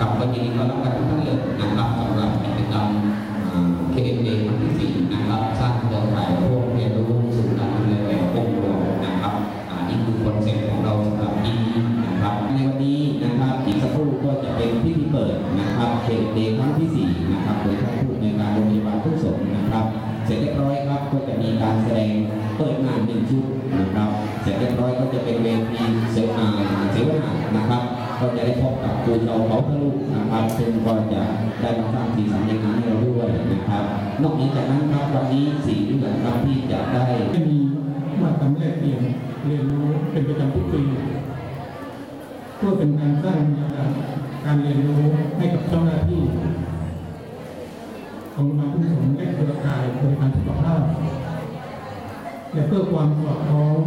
กับวันนี้ก็รับการทุกท่านเลยนะครับสำหรับกิจกรรมเคเอ็นเดย์ครั้งที่สี่นะครับสร้างเครือข่ายร่วมเรียนรู้สู่การดูแลแบบองค์รวมนะครับอ่านี่คือคอนเซ็ปต์ของเราสำหรับที่นี้นะครับในวันนี้นะครับอีกสักครู่ก็จะเป็นพิธีเปิดนะครับเคเอ็นเดย์ครั้งที่สี่นะครับโดยท่านผู้ในการโรงพยาบาลทุกสงนะครับ เสร็จเรียบร้อยครับก็จะมีการแสดงเปิดงานหนึ่งชุด กับครูเราเขาทะลุนะครับซึ่งก็จะได้มาสร้างสีสันในงานให้เราด้วยนะครับ นอกจากนั้นครับวันนี้สีเหลืองครับที่จะได้มีมาตรการแลกเปลี่ยนเรียนรู้เป็นประจำทุกปีเพื่อเป็นการสร้างบรรยากาศการเรียนรู้ให้กับเจ้าหน้าที่ของโรงพยาบาลทุ่งสงและเครือข่ายบริการสุขภาพและเพื่อความสอดคล้อง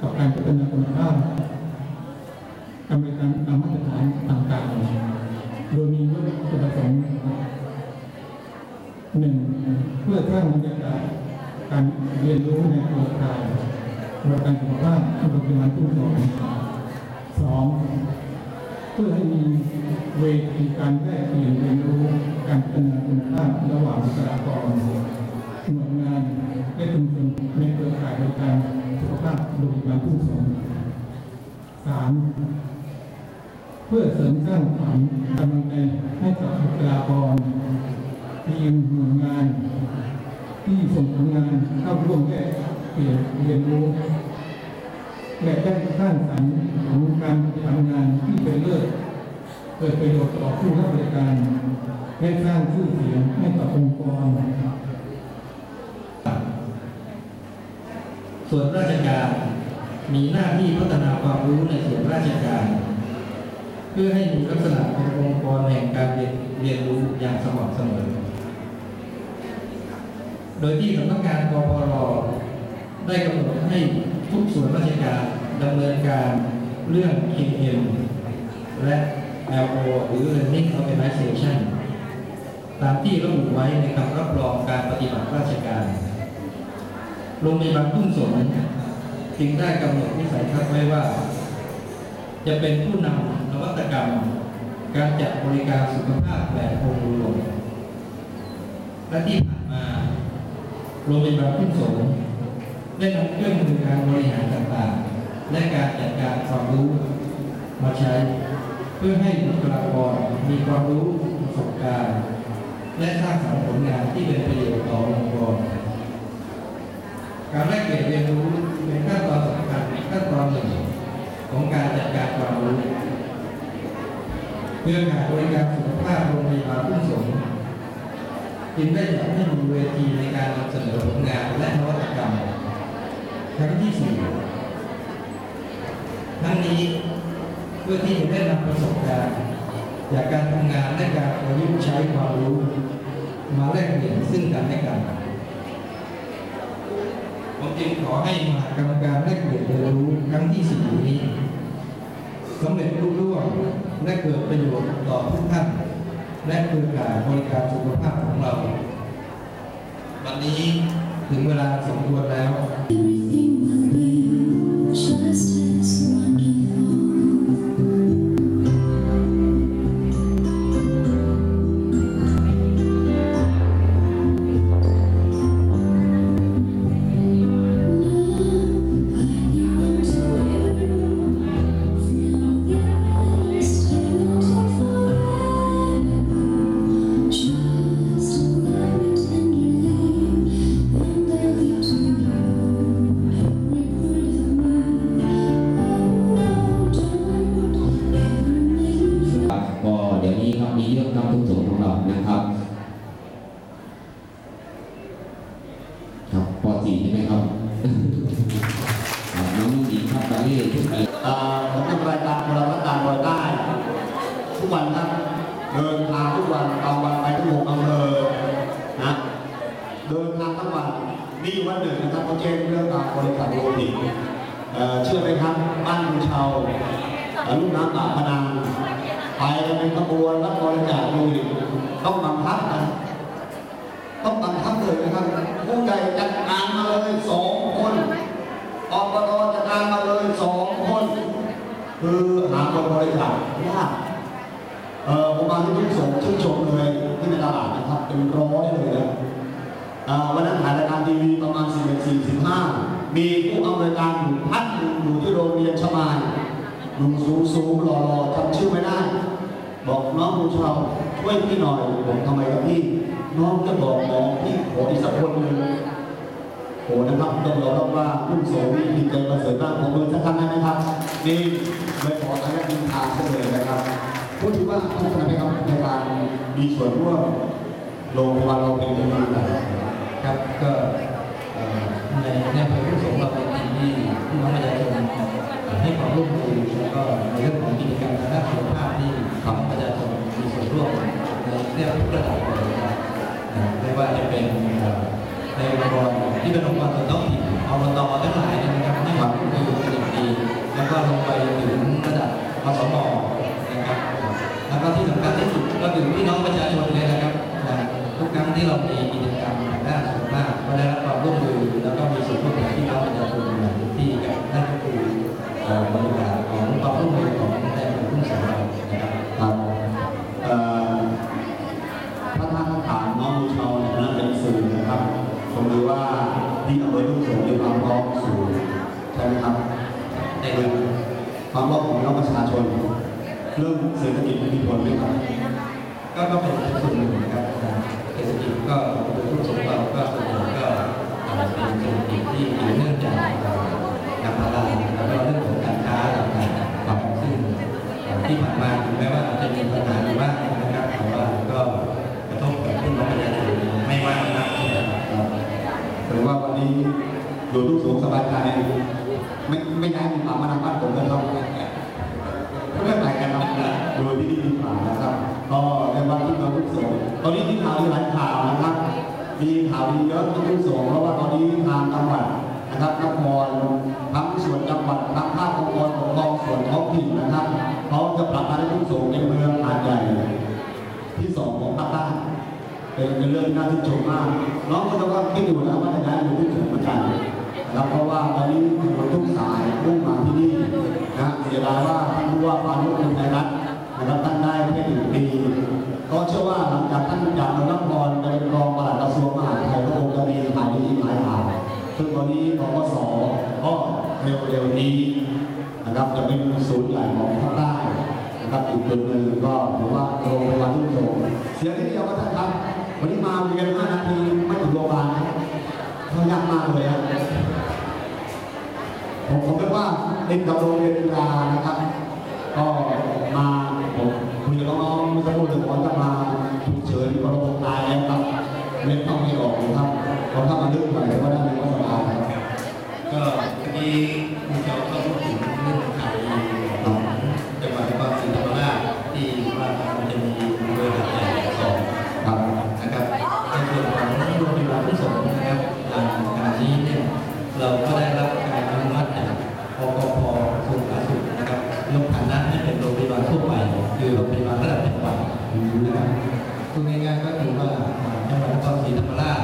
กับการพัฒนาคุณภาพ หนึ่งเพื่อสร้างบรรยากาศการเรียนรู้ในเครือข่ายบริการสุขภาพที่โรงพยาบาลทุ่งสงสองเพื่อให้มีเวทีการแลกเปลี่ยนเรียนรู้การพัฒนาคุณภาพระหว่างบุคลากรหน่วยงานและชุมชนในเครือข่ายบริการสุขภาพโรงพยาบาลทุ่งสงสามเพื่อเสริมสร้างขวัญกำลังใจให้กับบุคลากร ทีมหน่วยงาน ที่ส่งผลงานเข้าร่วมแลกเปลี่ยนเรียนรู้และได้สร้างสรรค์ของการทำงานที่เป็นเลิศเกิดประโยชน์ต่อผู้รับบริการและสร้างชื่อเสียงให้กับองค์กร ส่วนราชการมีหน้าที่พัฒนาความรู้ในส่วนราชการ เพื่อให้มีลักษณะเป็นองค์กรแห่งการเรียนเรียนรู้อย่างสม่ำเสมอ โดยที่สำนักงานกพรได้กำหนดให้ทุกส่วนราชการดำเนินการเรื่อง KM และ LO หรือ Learning Organization ตามที่ระบุไว้ในคำรับรองการปฏิบัติราชการ โรงพยาบาลทุ่งสงจึงได้กำหนดวิสัยทัศน์ไว้ว่า จะเป็นผู้นำนวัตกรรม การจัดบริการสุขภาพแบบองค์รวมและที่ผ่า โรงพยาบาลทุ่งสงได้นำเครื่องมือการบริหารต่างๆ และการจัดการความรู้มาใช้ เพื่อให้บุคลากรมีความรู้ประสบการณ์ และสร้างสรรค์ผลงานที่เป็นประโยชน์ต่อองค์กรการแลกเปลี่ยนเรียนรู้เป็นขั้นตอนสำคัญขั้นตอนหนึ่งของการจัดการความรู้เครือข่ายบริการสุขภาพโรงพยาบาลทุ่งสง จึงได้จัดให้มีเวทีในการนำเสนอผลงานและนวัตกรรม ครั้งที่สี่ทั้งนี้เพื่อที่จะได้นำประสบการณ์จากการทำงานและการประยุกต์ใช้ความรู้มาแลกเปลี่ยนซึ่งกันและกันผมจึงขอให้มหากรรมการแลกเปลี่ยนเรียนรู้ครั้งที่สี่นี้สำเร็จรุ่งร่วงและเกิดประโยชน์ต่อทุกท่าน และเครือข่ายบริการสุขภาพของเรา วันนี้ถึงเวลาสมควรแล้ว หนึ่นเขาแจ้งเรื่องการบริการโลหิตเชื่อไหมครับบ้านชาวลูกน้ำปากพนังไปกันเป็นขบวนรับบริจาคโลหิตต้องบังคับกันต้องบังคับเลยนะครับผู้ใหญ่จัดการมาเลยสองคนอบตจัดการมาเลยสองคน คือหาคนบริจาคยากเออผมมาที่ทุ่งสงชื่นชมเลยที่ในตลาดนะครับเป็นร้อยเลยนะ วันนั้นถ่ายรายการทีวีประมาณ11 45 มีผู้อำนวยการอยู่ท่านหนึ่งอยู่ที่โรงเรียนชมายหนุ่มสูงสูงๆหล่อจำชื่อไม่ได้ บอกน้องผู้ชาวช่วยพี่หน่อยผมทำไมครับพี่ น้องจะบอกน้องพี่ขออีกสักคนหนึ่งโอ้นะครับต้องยอมรับว่าผู้โสมีดีใจประเสริฐมากผมมือสักครั้งได้ไหมครับนี่เลยขออนุญาตดินทางเสนอนะครับพูดถึงว่าทุกคนนะครับในการมีส่วนร่วม โรงพยาบาลเราเป็นยังไงครับก็ในในอำเภอทุ่งสงเราเป็นทีมที่พี่น้องประชาชนให้ความร่วมมือแล้วก็ในเรื่องของกิจกรรมทางด้านสุขภาพที่พี่น้องประชาชนมีส่วนร่วมในเรื่องทุกระดับเลยนะครับไม่ว่าจะเป็นในองค์กรที่เป็นองค์กรส่วนท้องถิ่นอบตทั้งหลายนยนะครับให้ความร่วมมือเป็นอย่างดีแล้วก็ลงไปถึงระดับอสมนะครับแล้วก็ที่สำคัญที่สุดก็คือพี่น้องประ ความรอมของพี่น้องประชาชน เรื่องเศรษฐกิจมีผลไหมครับก็ก็เป็นส่วนหนึ่งนะครับเศรษฐกิจก็โดยทุกสงเราก็ส่วนใหญ่ก็เป็นเศรษฐกิจที่เกี่ยวเนื่องจากเอ่อยางพาราแล้วก็เรื่องของการค้าต่างๆครับซึ่งที่ผ่านมาถึงแม้ว่าจะมีปัญหาอยู่บ้างนะครับแต่ว่าก็กระทบกับพี่น้องประชาชนไม่มากนักนะครับหรือว่าวันนี้อยู่ทุกสูงสบายใจไม่ไม่ย้ายมีป่ามาทางบ้านผมนะครับ ก็ในวันที่เราทุกสูงตอนนี้มีข่าวมีหลายข่าวนะครับ มีข่าวดีเยอะที่ทุกสูงเพราะว่าตอนนี้ทางจังหวัดนะครับนครทั้งส่วนจังหวัดทั้งภาคองค์กรปกครองส่วนท้องถิ่นนะครับเขาจะผลักดันให้ทุกสูงเป็นเมืองหาดใหญ่ที่สองของภาคใต้เป็นเรื่องน่าชื่นชมมาก น้องก็จะว่าคิดอยู่แล้วว่าจะย้ายอยู่ที่สูงเหมือนกันนะครับเพราะว่าตอนนี้ถนทุกสายมุ่งมาที่นี่นะเสียดายว่าท่านผู้ว่าปานุชเป็นไทยรัฐ นะครับท่านได้แค่หนึ่งปีก็เชื่อว่าหลังจากท่านจากเมืองนครไปเป็นรองปลัดกระทรวงมหาดไทยก็คงจะมีหลายดีหลายข่าวซึ่งตอนนี้ปปสก็เร็วๆนี้นะครับจะเป็นศูนย์ใหญ่ของภาคใต้นะครับอีกจุดหนึ่งก็ถือว่าโรงพยาบาลทุ่งสงเสียที่เดียวก็ท่านครับวันนี้มาเรียนห้านาทีไม่ถึงโรงพยาบาลเขายากมากเลยครับผมผมคิดว่าเด็กกับโรงเรียนกีฬานะครับ ก็มา มคุยกับน้องๆเมื่อสักครู่หนึ่งก่อนจะมาฉุกเฉินพอเราตายแล้วครับเล่นต้องไม่ออกนะครับพอถ้ามาลึกหน่อยก็ได้ไม่ก็สบายครับก็ทีนี้คุณเจ้าก็พูดถึงเรื่องข่าวจังหวัดนครศรีธรรมราชที่ว่ามันจะมีโดยหัดใหญ่สองครับนะครับในส่วนของโรงพยาบาลที่สองนะครับอ่าการนี้เนี่ยเราก็ได้รับ คือโรงพยาบาลระดับจังหวัดนะครับพูดง่ายๆก็คือว่าอ่าจังหวัดนครศรีธรรมราช